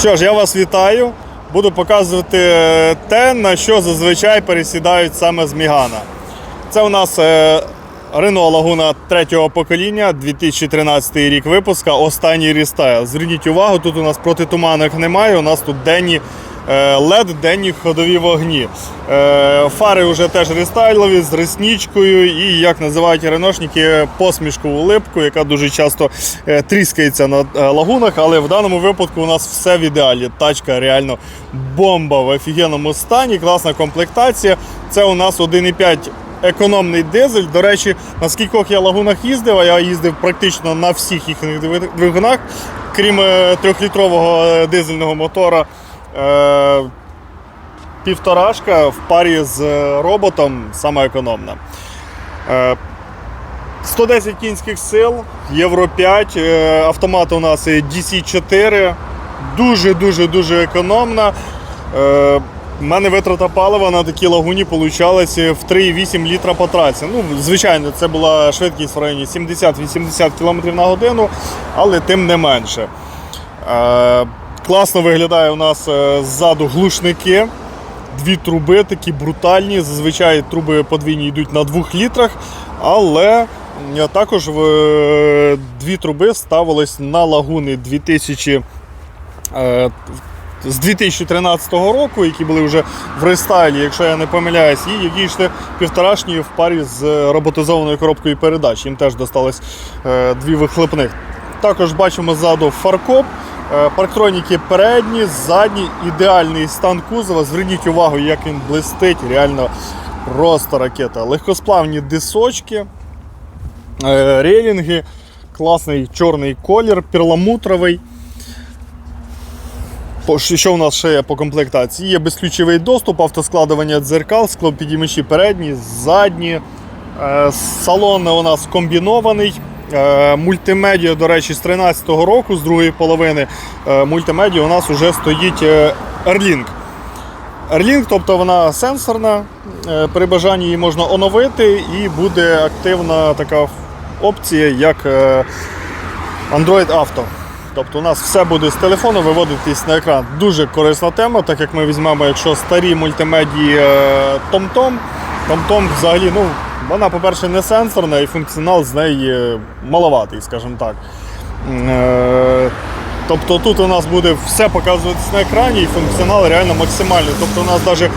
Що ж, я вас вітаю. Буду показувати е, те, на що зазвичай пересідають саме з Мігана. Це у нас Renault Laguna третього покоління, 2013 рік випуска, останній рістайл. Зверніть увагу, тут у нас протитуманок немає, у нас тут денні е, LED, денні ходові вогні. Е, Фари вже теж рестайлові з реснічкою і, як називають реношники, посмішкову липку, яка дуже часто е, тріскається на е, лагунах, але в даному випадку у нас все в ідеалі. Тачка реально бомба в офігенному стані, класна комплектація. Це у нас 1,5 економний дизель. До речі, на скількох я лагунах їздив, а я їздив практично на всіх їхніх двигунах, крім е, трьохлітрового е, дизельного мотора. Е, Півторашка в парі з е, роботом саме економна. Е, 110 кінських сил, Євро 5, е, автомат у нас і DC4. Дуже-дуже дуже економна. Е, У мене витрата палива на такій лагуні получалася в 3,8 літра по трасі. Ну, звичайно, це була швидкість в районі 70-80 км на годину, але тим не менше. Класно виглядає у нас е, ззаду глушники. Дві труби такі брутальні. Зазвичай труби подвійні йдуть на 2 літрах, але е, також е, дві труби ставились на лагуни 2000, е, з 2013 року, які були вже в рестайлі, якщо я не помиляюсь, і які йшли півторашні в парі з роботизованою коробкою передач. Їм теж досталось дві вихлопних. Також бачимо ззаду фаркоп. Е, Парктроніки передні, задні, ідеальний стан кузова. Зверніть увагу, як він блистить, реально просто ракета. Легкосплавні дисочки, е, релінги, класний чорний колір, перламутровий. Що у нас ще є по комплектації? Є безключовий доступ, автоскладування дзеркал, склопідіймачі передні, задні. Е, Салон у нас комбінований. Е, Мультимедіа, до речі, з 13-го року, з другої половини е, мультимедіа у нас вже стоїть е, Airlink. Airlink, тобто вона сенсорна, при бажанні її можна оновити і буде активна така опція, як Android Auto. Тобто у нас все буде з телефону виводитись на екран. Дуже корисна тема, так як ми візьмемо, якщо старі мультимедії TomTom, TomTom взагалі, ну, вона, по-перше, не сенсорна і функціонал з неї е, маловатий, скажімо так. Е, Тобто тут у нас буде все показуватись на екрані і функціонал реально максимальний. Тобто у нас навіть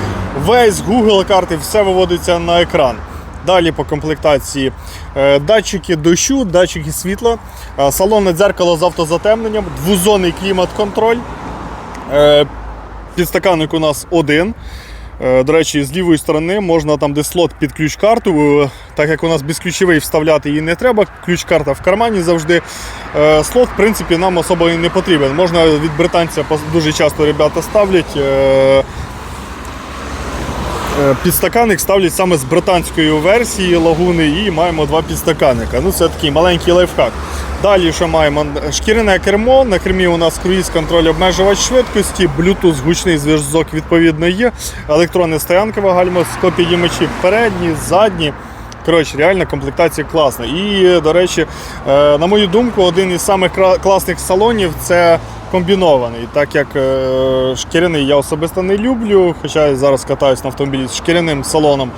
весь Google карти, все виводиться на екран. Далі по комплектації е, датчики дощу, датчики світла, салонне дзеркало з автозатемненням, двозонний клімат-контроль. Підстаканник у нас один. Е, До речі, з лівої сторони можна там, де слот під ключ-карту, е, так як у нас безключовий вставляти її не треба, ключ-карта в кармані завжди. Е, Слот, в принципі, нам особо і не потрібен. Можна від британця дуже часто ребята ставлять. Е, Підстаканник ставлять саме з британської версії лагуни і маємо два підстаканника. Ну, це такий маленький лайфхак. Далі що маємо? Шкіряне кермо, на кермі у нас круїз контроль обмежувач швидкості, Bluetooth, гучний зв'язок відповідно є, електронне стоянкове гальмо, склопідіймачі передні, задні. Коротше, реально комплектація класна. І, до речі, е, на мою думку, один із самих класних салонів це комбінований. Так як е, шкіряний я особисто не люблю, хоча я зараз катаюсь на автомобілі з шкіряним салоном.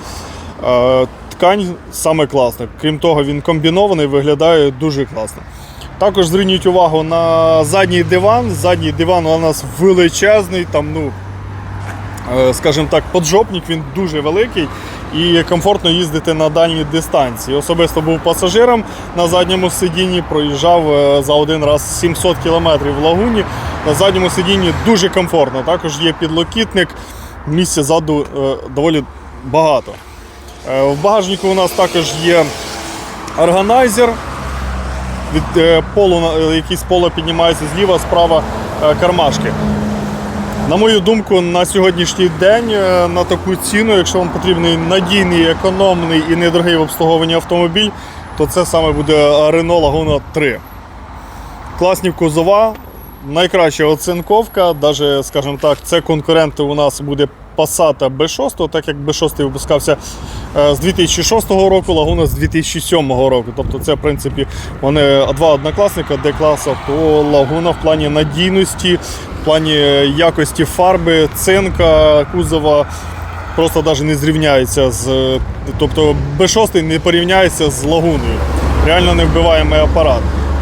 Е, Ткань саме класна. Крім того, він комбінований, виглядає дуже класно. Також зверніть увагу на задній диван. Задній диван у нас величезний, там, ну, е, скажімо так, поджопник, він дуже великий і комфортно їздити на дальні дистанції. Особисто був пасажиром на задньому сидінні, проїжджав е, за один раз 700 км в лагуні. На задньому сидінні дуже комфортно. Також є підлокітник, місця ззаду е, доволі багато. Е, В багажнику у нас також є органайзер. Від полу, на- е, якийсь піднімається зліва, справа кармашки. На мою думку, на сьогоднішній день е, на таку ціну, якщо вам потрібний надійний, економний і недорогий в обслуговуванні автомобіль, то це саме буде Renault Laguna 3. Класні кузова, найкраща оцинковка, навіть, скажімо так, це конкуренти у нас буде Passat B6, так як B6 випускався е, з 2006 року, Лагуна з 2007 року. Тобто це, в принципі, вони два однокласника, де класу, то Лагуна в плані надійності, плані якості фарби, цинка, кузова просто навіть не зрівняється з. Тобто B6 не порівняється з лагуною. Реально не вбиваємий апарат.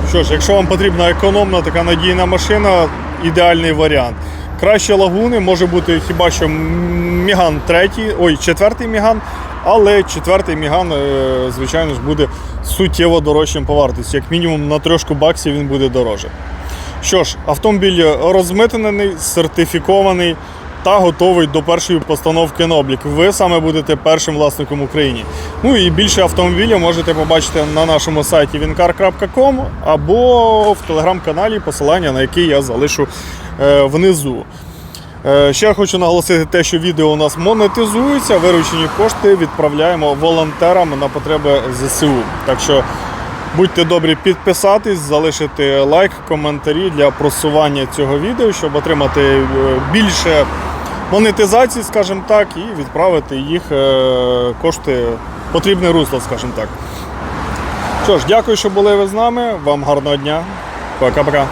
Що ж, якщо вам потрібна економна така надійна машина, ідеальний варіант. Краще лагуни може бути хіба що Міган третій, ой, четвертий Міган, але четвертий Міган, е, звичайно ж, буде суттєво дорожчим по вартості. Як мінімум на трошку баксів він буде дороже. Що ж, автомобіль розмитнений, сертифікований та готовий до першої постановки на облік. Ви саме будете першим власником в Україні. Ну і більше автомобілів можете побачити на нашому сайті wincar.com або в телеграм-каналі, посилання на який я залишу е, внизу. Е, Ще хочу наголосити те, що відео у нас монетизується, виручені кошти відправляємо волонтерам на потреби ЗСУ. Так що будьте добрі підписатись, залишити лайк, коментарі для просування цього відео, щоб отримати е, більше монетизації, скажімо так, і відправити їх е, кошти потрібне русло, скажімо так. Що ж, дякую, що були ви з нами. Вам гарного дня. Пока-пока.